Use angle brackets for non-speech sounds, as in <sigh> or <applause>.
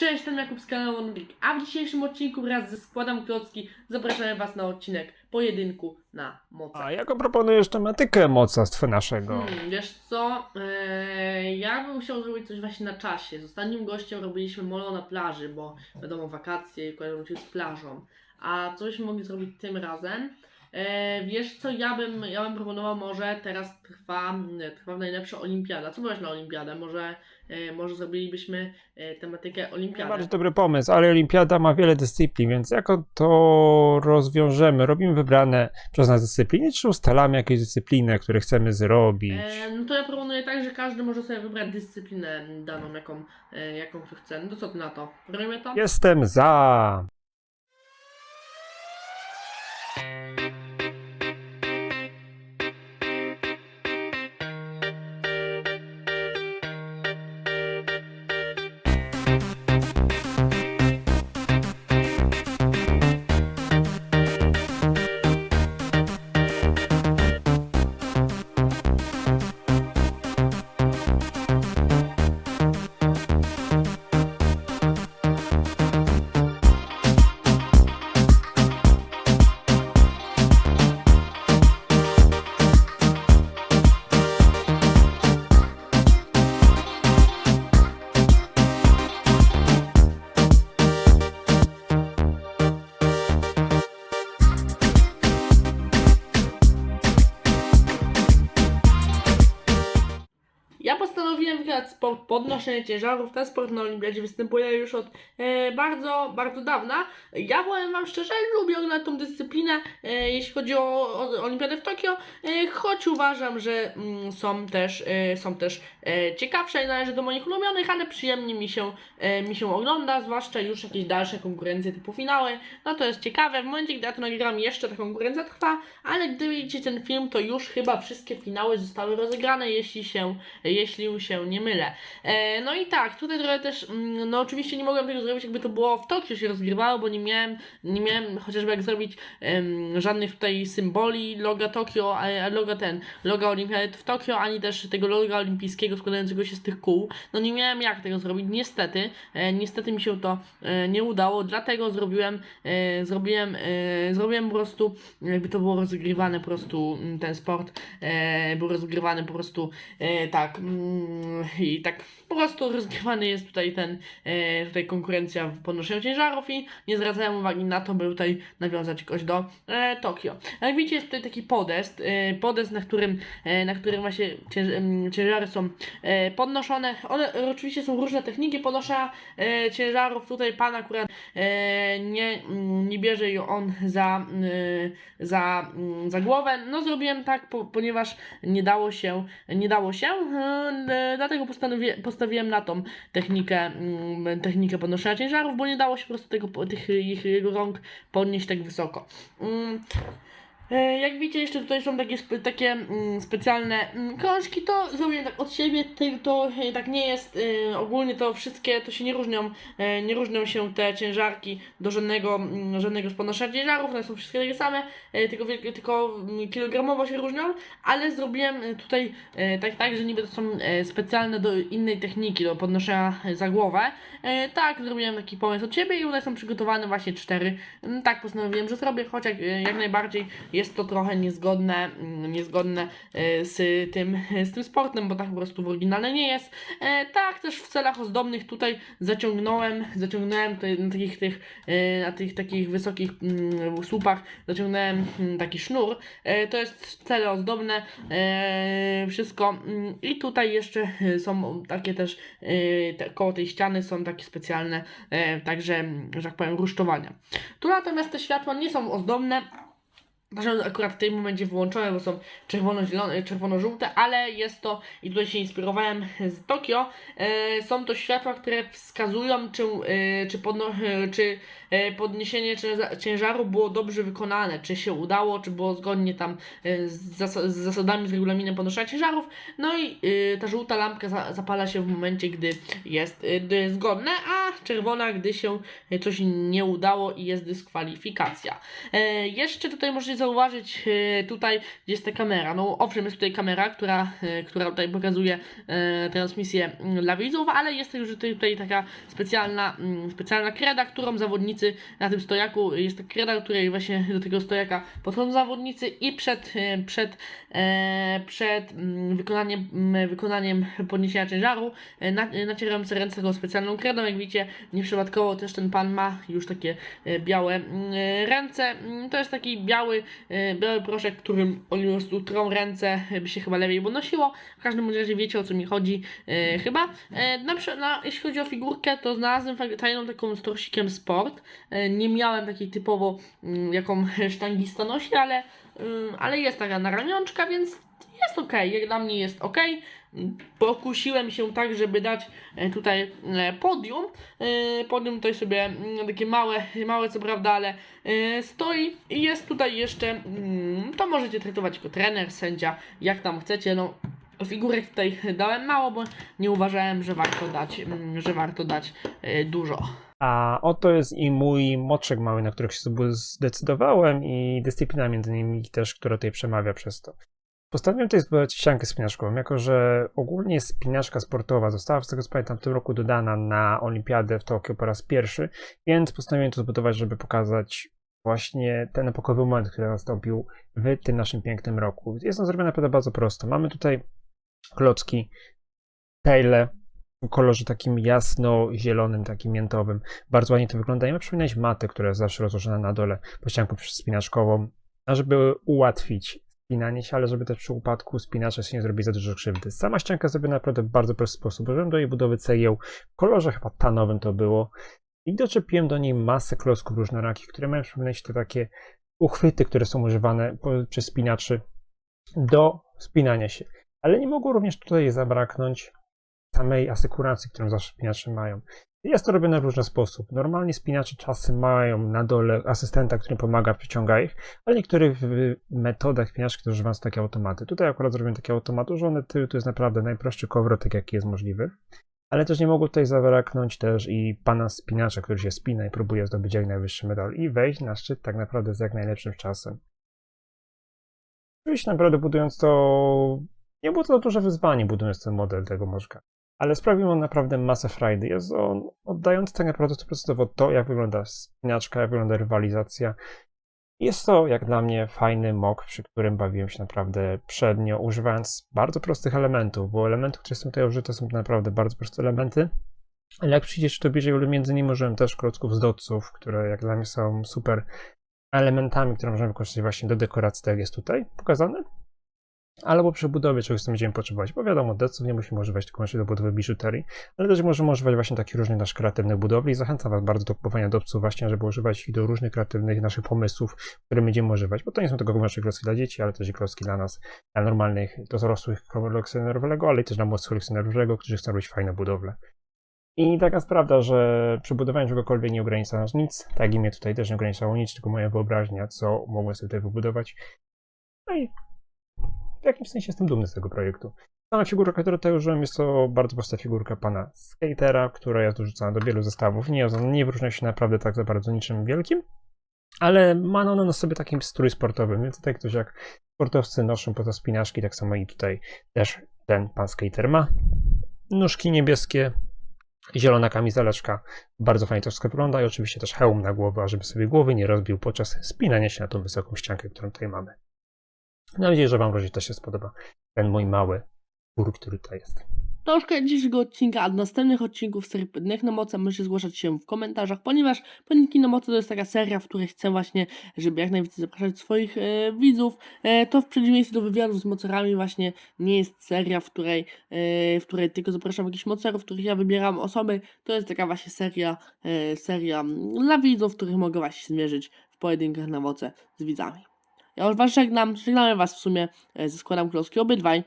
Cześć, jestem Jakub z kanału Onbik, a w dzisiejszym odcinku wraz ze składem klocki zapraszamy Was na odcinek pojedynku na mocach. A ja go proponuję tematykę mocarstwa naszego. Hmm, wiesz co, eee, ja bym chciał zrobić coś właśnie na czasie. Z ostatnim gościem robiliśmy molo na plaży, bo wiadomo wakacje kojarzą się z plażą. A co byśmy mogli zrobić tym razem? Eee, wiesz co, ja bym, ja bym proponował może teraz trwa, trwa najlepsza olimpiada. Co byłeś na olimpiadę? Może, e, może zrobilibyśmy e, tematykę olimpiady. Bardzo dobry pomysł, ale olimpiada ma wiele dyscyplin, więc jak to rozwiążemy? Robimy wybrane przez nas dyscypliny, czy ustalamy jakieś dyscypliny, które chcemy zrobić? E, no to ja proponuję tak, że każdy może sobie wybrać dyscyplinę daną, jaką, e, jaką chce. No to co ty na to? Robimy to? Jestem za. Podnoszenia ciężarów. Ten sport na olimpiadzie występuje już od e, bardzo, bardzo dawna. Ja powiem wam szczerze, lubię oglądać tą dyscyplinę, e, jeśli chodzi o, o olimpiadę w Tokio, e, choć uważam, że mm, są też, e, są też e, ciekawsze i należy do moich ulubionych, ale przyjemnie mi się, e, mi się ogląda, zwłaszcza już jakieś dalsze konkurencje typu finały. No to jest ciekawe. W momencie, gdy ja to nagram, jeszcze ta konkurencja trwa, ale gdy widzicie ten film, to już chyba wszystkie finały zostały rozegrane, jeśli się, jeśli się nie mylę. E, no i tak, tutaj trochę też, mm, no oczywiście nie mogłem tego zrobić, jakby to było w Tokio się rozgrywało, bo nie miałem, nie miałem chociażby jak zrobić em, żadnych tutaj symboli loga Tokio, a loga ten, loga olimpiady w Tokio, ani też tego loga olimpijskiego składającego się z tych kół. No nie miałem jak tego zrobić, niestety, e, niestety mi się to e, nie udało, dlatego zrobiłem, e, zrobiłem, e, zrobiłem po prostu, jakby to było rozgrywane po prostu mm, ten sport, e, był rozgrywany po prostu e, tak mm, i tak po prostu rozgrywany jest tutaj ten, e, tutaj konkurencja w podnoszeniu ciężarów i nie zwracałem uwagi na to, by tutaj nawiązać jakoś do e, Tokio. Jak widzicie jest tutaj taki podest, e, podest na którym, e, na którym właśnie cięż, em, ciężary są e, podnoszone. One oczywiście są różne techniki podnoszenia e, ciężarów. Tutaj pan akurat e, nie, mm, nie bierze ją on za, e, za, mm, za głowę. No zrobiłem tak, po, ponieważ nie dało się, nie dało się, e, dlatego postanowię, postawiłem na tą technikę, mm, technikę podnoszenia ciężarów, bo nie dało się po prostu tego, tych ich, jego rąk podnieść tak wysoko. E, Jak widzicie, jeszcze tutaj są takie, spe, takie mm, specjalne mm, krążki, to zrobię tak od siebie, ty- to e, tak nie jest, e, ogólnie to wszystkie, to się nie różnią, e, nie różnią się te ciężarki do żadnego, mm, żadnego z podnoszenia ciężarów, one są wszystkie takie same, e, tylko, tylko mm, kilogramowo się różnią, ale zrobiłem tutaj e, tak, tak, że niby to są e, specjalne do innej techniki, do podnoszenia za głowę, e, tak, zrobiłem taki pomysł od siebie i one są przygotowane właśnie cztery, Mm, tak postanowiłem, że zrobię, choć jak, jak najbardziej jest to trochę niezgodne, mm, niezgodne e, z tym, <laughs> z tym sportem, bo tak po prostu w oryginale nie jest. E, tak, też w celach ozdobnych tutaj zaciągnąłem, zaciągnąłem na takich tych, e, na tych takich wysokich mm, słupach, zaciągnąłem mm, taki sznur. To jest cele ozdobne, wszystko. I tutaj jeszcze są takie też, te, koło tej ściany są takie specjalne, także, że tak powiem, rusztowania. Tu natomiast te światła nie są ozdobne, Zresztą akurat w tym momencie wyłączone, bo są czerwono-żółte, ale jest to, i tutaj się inspirowałem z Tokio, e, są to światła, które wskazują, czy, e, czy, podno, e, czy e, podniesienie cięża- ciężaru było dobrze wykonane, czy się udało, czy było zgodnie tam e, z, zas- z zasadami, z regulaminem podnoszenia ciężarów. No i e, ta żółta lampka za, zapala się w momencie, gdy jest e, zgodne, a czerwona, gdy się e, coś nie udało i jest dyskwalifikacja. E, jeszcze tutaj możecie zauważyć e, tutaj, gdzie jest ta kamera. No owszem, jest tutaj kamera, która, e, która tutaj pokazuje e, transmisję mm, dla widzów, ale jest też tutaj, tutaj taka specjalna, mm, specjalna kreda, którą zawodnicy na tym stojaku, jest ta kreda, której właśnie do tego stojaka podchodzą zawodnicy i przed, przed, przed mm, wykonaniem, wykonaniem podniesienia ciężaru na, nacieram sobie ręce taką specjalną kredą, jak widzicie, nieprzypadkowo też ten pan ma już takie białe ręce. To jest taki biały, biały proszek, którym po prostu trą ręce e, by się chyba lepiej podnosiło. W każdym razie wiecie o co mi chodzi e, chyba. Na, na, jeśli chodzi o figurkę, to znalazłem tajną taką z torsikiem sport. Nie miałem takiej typowo, mm, jaką <laughs> sztangista nosi, ale, ale jest taka na ramionczka, więc jest ok, jak dla mnie jest ok. Pokusiłem się tak, żeby dać e, tutaj e, podium. E, Podium tutaj sobie mm, takie małe, małe co prawda, ale stoi i jest tutaj jeszcze, mm, to możecie traktować jako trener, sędzia, jak tam chcecie. No, figurek tutaj dałem mało, bo nie uważałem, że warto dać, mm, że warto dać dużo. A oto jest i mój moczek mały, na których się zdecydowałem i dyscyplina między nimi też, która tutaj przemawia przez to. Postanowiłem tutaj zbudować ściankę spinaczkową, jako że ogólnie spinaczka sportowa została, z tego co pamiętam, w tym roku dodana na olimpiadę w Tokio po raz pierwszy, więc postanowiłem to zbudować, żeby pokazać właśnie ten epokowy moment, który nastąpił w tym naszym pięknym roku. Jest on zrobione naprawdę bardzo prosto. Mamy tutaj klocki, taile, w kolorze takim jasno-zielonym, takim miętowym. Bardzo ładnie to wygląda. I ma przypominać matę, która jest zawsze rozłożona na dole po ścianku spinaczkową, a żeby ułatwić spinanie się, ale żeby też przy upadku spinacza się nie zrobić za dużo krzywdy. Sama ścianka zrobiona naprawdę w bardzo prosty sposób. Użyłem do jej budowy cegieł w kolorze chyba tanowym to było i doczepiłem do niej masę klocków różnorakich, które mają przypominać te takie uchwyty, które są używane przez spinaczy do spinania się. Ale nie mogło również tutaj zabraknąć samej asekurancji, którą spinacze mają. Jest to robione w różny sposób. Normalnie spinacze czasem mają na dole asystenta, który pomaga, przyciąga ich, ale niektórych w metodach spinaczki to używają są takie automaty. Tutaj akurat zrobiłem taki automat użony to jest naprawdę najprostszy kołowrotek, jaki jest możliwy. Ale też nie mogło tutaj zabraknąć też i pana spinacza, który się spina i próbuje zdobyć jak najwyższy medal i wejść na szczyt tak naprawdę z jak najlepszym czasem. Oczywiście naprawdę budując to, nie było to duże wyzwanie budując ten model tego moczka ale sprawił on naprawdę masę frajdy. Jest on oddający tak naprawdę 100% to, jak wygląda spinaczka, jak wygląda rywalizacja. Jest to, jak dla mnie, fajny mok, przy którym bawiłem się naprawdę przednio, używając bardzo prostych elementów, bo elementy, które są tutaj użyte, są naprawdę bardzo proste elementy. Ale jak przyjdziesz to bliżej, między innymi użyłem też klocków z doców, które jak dla mnie są super elementami, które możemy wykorzystać właśnie do dekoracji, tak jak jest tutaj pokazane albo przy budowie czegoś, co będziemy potrzebować. Bo wiadomo, deców nie musimy używać tylko do budowy biżuterii, ale też możemy używać właśnie takich różnych naszych kreatywnych budowli zachęcam Was bardzo do kupowania doców właśnie, żeby używać ich do różnych kreatywnych naszych pomysłów, które będziemy używać, bo to nie są tylko wyłącznie klocki dla dzieci, ale też i klocki dla nas, dla normalnych, dorosłych kolekcjonerów ale i też dla młodych kolekcjonerów Lego, którzy chcą robić fajne budowle. I taka jest prawda, że przy budowaniu czegokolwiek nie ogranicza nas nic, tak i mnie tutaj też nie ograniczało nic, tylko moja wyobraźnia, co mogłem sobie tutaj wybudować. No i w jakimś sensie jestem dumny z tego projektu. Sama figurka, którą tutaj użyłem, jest to bardzo prosta figurka pana skatera, która jest dorzucana do wielu zestawów. Nie, nie wyróżnia się naprawdę tak za bardzo niczym wielkim, ale ma ona na sobie takim strój sportowym, więc tutaj ktoś jak sportowcy noszą po to spinaczki, tak samo i tutaj też ten pan skater ma. Nóżki niebieskie, zielona kamizeleczka, bardzo fajnie to wszystko wygląda i oczywiście też hełm na głowę, żeby sobie głowy nie rozbił podczas spinania się na tą wysoką ściankę, którą tutaj mamy. Mam nadzieję, że Wam również też się spodoba ten mój mały gór, który tutaj jest. To szkoda dzisiejszego odcinka, a do następnych odcinków serii Pojedynek na moce możecie zgłaszać się w komentarzach, ponieważ Pojedynki na moce to jest taka seria, w której chcę właśnie, żeby jak najwięcej zapraszać swoich e, widzów. E, to w przeciwieństwie do wywiadów z mocerami właśnie nie jest seria, w której, e, w której tylko zapraszam jakichś mocerów, w których ja wybieram osoby. To jest taka właśnie seria, e, seria dla widzów, w których mogę właśnie zmierzyć w pojedynkach na moce z widzami. Ja już Was żegnam, żegnamy Was w sumie, e, ze składam klocki obydwaj.